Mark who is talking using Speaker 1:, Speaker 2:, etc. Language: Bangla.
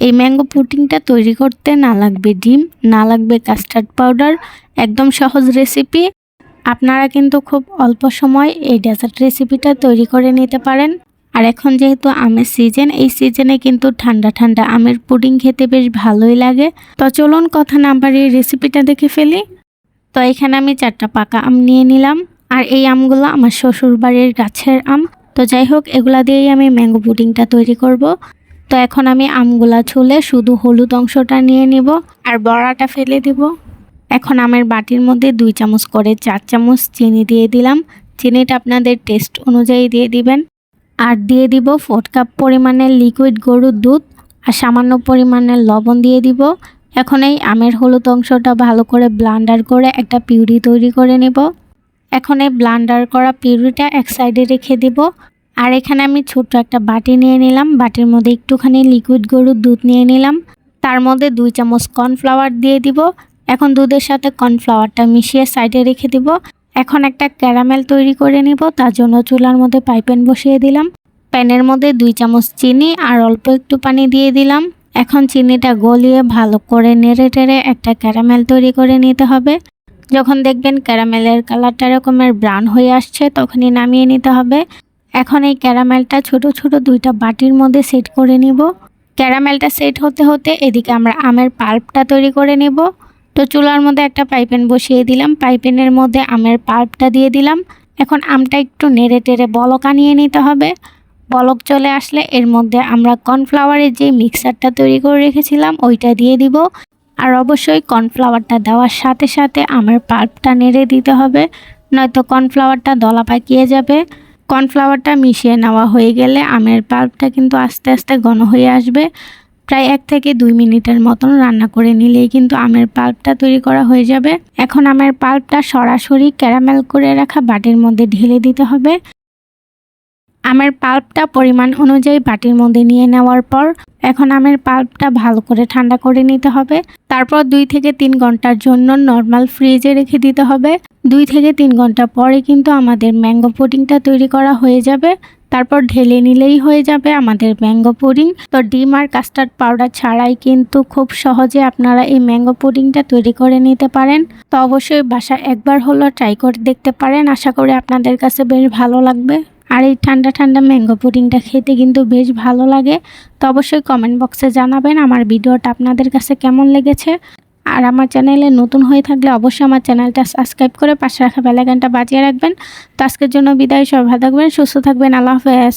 Speaker 1: এই ম্যাঙ্গো পুডিংটা তৈরি করতে না লাগবে ডিম, না লাগবে কাস্টার্ড পাউডার একদম সহজ রেসিপি আপনারা কিন্তু খুব অল্প সময় এই ডেজার্ট রেসিপিটা তৈরি করে নিতে পারেন। আর এখন যেহেতু আমের সিজন এই সিজনে কিন্তু ঠান্ডা ঠান্ডা আমের পুডিং খেতে বেশ ভালোই লাগে। তো চলুন কথা না বাড়িয়ে রেসিপিটা দেখে ফেলি। তো এখানে আমি চারটা পাকা আম নিয়ে নিলাম। আর এই আমগুলো আমার শ্বশুর বাড়ির গাছের আম। তো যাই হোক, এগুলা দিয়েই আমি ম্যাঙ্গো পুডিংটা তৈরি করব। তো এখন আমি আমগুলা ছুলে শুধু হলুদ অংশটা নিয়ে নিব আর বড়াটা ফেলে দিব। এখন আমের বাটির মধ্যে দুই চামচ করে চার চামচ চিনি দিয়ে দিলাম। চিনিটা আপনাদের টেস্ট অনুযায়ী দিয়ে দিবেন। আর দিয়ে দিব ফোর কাপ পরিমাণের লিকুইড গরুর দুধ আর সামান্য পরিমাণের লবণ দিয়ে দিব। এখন এই আমের হলুদ অংশটা ভালো করে ব্লান্ডার করে একটা পিউরি তৈরি করে নেব। এখন এই ব্লান্ডার করা পিউরিটা এক সাইডে রেখে দিব। আর এখানে আমি ছোট্ট একটা বাটি নিয়ে নিলাম। বাটির মধ্যে একটুখানি লিকুইড গরুর দুধ নিয়ে নিলাম। তার মধ্যে দুই চামচ কর্নফ্লাওয়ার দিয়ে দিব। এখন দুধের সাথে কর্নফ্লাওয়ারটা মিশিয়ে সাইডে রেখে দিব। এখন একটা ক্যারামেল তৈরি করে নিব। তার জন্য চুলার মধ্যে পাইপেন বসিয়ে দিলাম। প্যানের মধ্যে দুই চামচ চিনি আর অল্প একটু পানি দিয়ে দিলাম। এখন চিনিটা গলিয়ে ভালো করে নেড়ে টেড়ে একটা ক্যারামেল তৈরি করে নিতে হবে। যখন দেখবেন ক্যারামেলের কালারটা এরকমের ব্রাউন হয়ে আসছে, তখনই নামিয়ে নিতে হবে। এখন এই ক্যারামেলটা ছোট ছোট দুইটা বাটির মধ্যে সেট করে নিব। ক্যারামেলটা সেট হতে হতে এদিকে আমরা আমের পাল্পটা তৈরি করে নেব। তো চুলার মধ্যে একটা পাইপেন বসিয়ে দিলাম। পাইপেনের মধ্যে আমের পাল্পটা দিয়ে দিলাম। এখন আমটা একটু নেড়ে টেড়ে বলক আনিয়ে নিতে হবে। বলক চলে আসলে এর মধ্যে আমরা কর্নফ্লাওয়ারের যে মিক্সারটা তৈরি করে রেখেছিলাম, ওইটা দিয়ে দিব। আর অবশ্যই কর্নফ্লাওয়ারটা দেওয়ার সাথে সাথে আমের পাল্পটা নেড়ে দিতে হবে, নয়তো কর্নফ্লাওয়ারটা দলা পাকিয়ে যাবে। কর্নফ্লাওয়ারটা মিশিয়ে নেওয়া হয়ে গেলে আমের পাল্পটা কিন্তু আস্তে আস্তে ঘন হয়ে আসবে। প্রায় এক থেকে দুই মিনিটের মতন রান্না করে নিলেই কিন্তু আমের পাল্পটা তৈরি করা হয়ে যাবে। এখন আমের পাল্পটা সরাসরি ক্যারামেল করে রাখা বাটির মধ্যে ঢেলে দিতে হবে। আমের পাল্পটা পরিমাণ অনুযায়ী বাটির মধ্যে নিয়ে নেওয়ার পর এখন আমের পাল্পটা ভালো করে ঠান্ডা করে নিতে হবে। তারপর দুই থেকে তিন ঘণ্টার জন্য নর্মাল ফ্রিজে রেখে দিতে হবে। দুই থেকে তিন ঘণ্টা পরে কিন্তু আমাদের ম্যাঙ্গো পুডিংটা তৈরি করা হয়ে যাবে। তারপর ঢেলে নিলেই হয়ে যাবে আমাদের ম্যাঙ্গো পুডিং। তো ডিম আর কাস্টার্ড পাউডার ছাড়াই কিন্তু খুব সহজে আপনারা এই ম্যাঙ্গো পুডিংটা তৈরি করে নিতে পারেন। তো অবশ্যই বাসা একবার হলো ট্রাই করে দেখতে পারেন। আশা করি আপনাদের কাছে বেশ ভালো লাগবে। আর এই ঠান্ডা ঠান্ডা ম্যাঙ্গো পুডিংটা খেতে কিন্তু বেশ ভালো লাগে। তো অবশ্যই কমেন্ট বক্সে জানাবেন আমার ভিডিওটা আপনাদের কাছে কেমন লেগেছে। আর আমার চ্যানেলে নতুন হয়ে থাকলে অবশ্যই আমার চ্যানেলটা সাবস্ক্রাইব করে পাশে রাখা বেলাগানটা বাজিয়ে রাখবেন। তো আজকের জন্য বিদায়, সবাই থাকবেন, সুস্থ থাকবেন, আল্লাহ হাফেজ।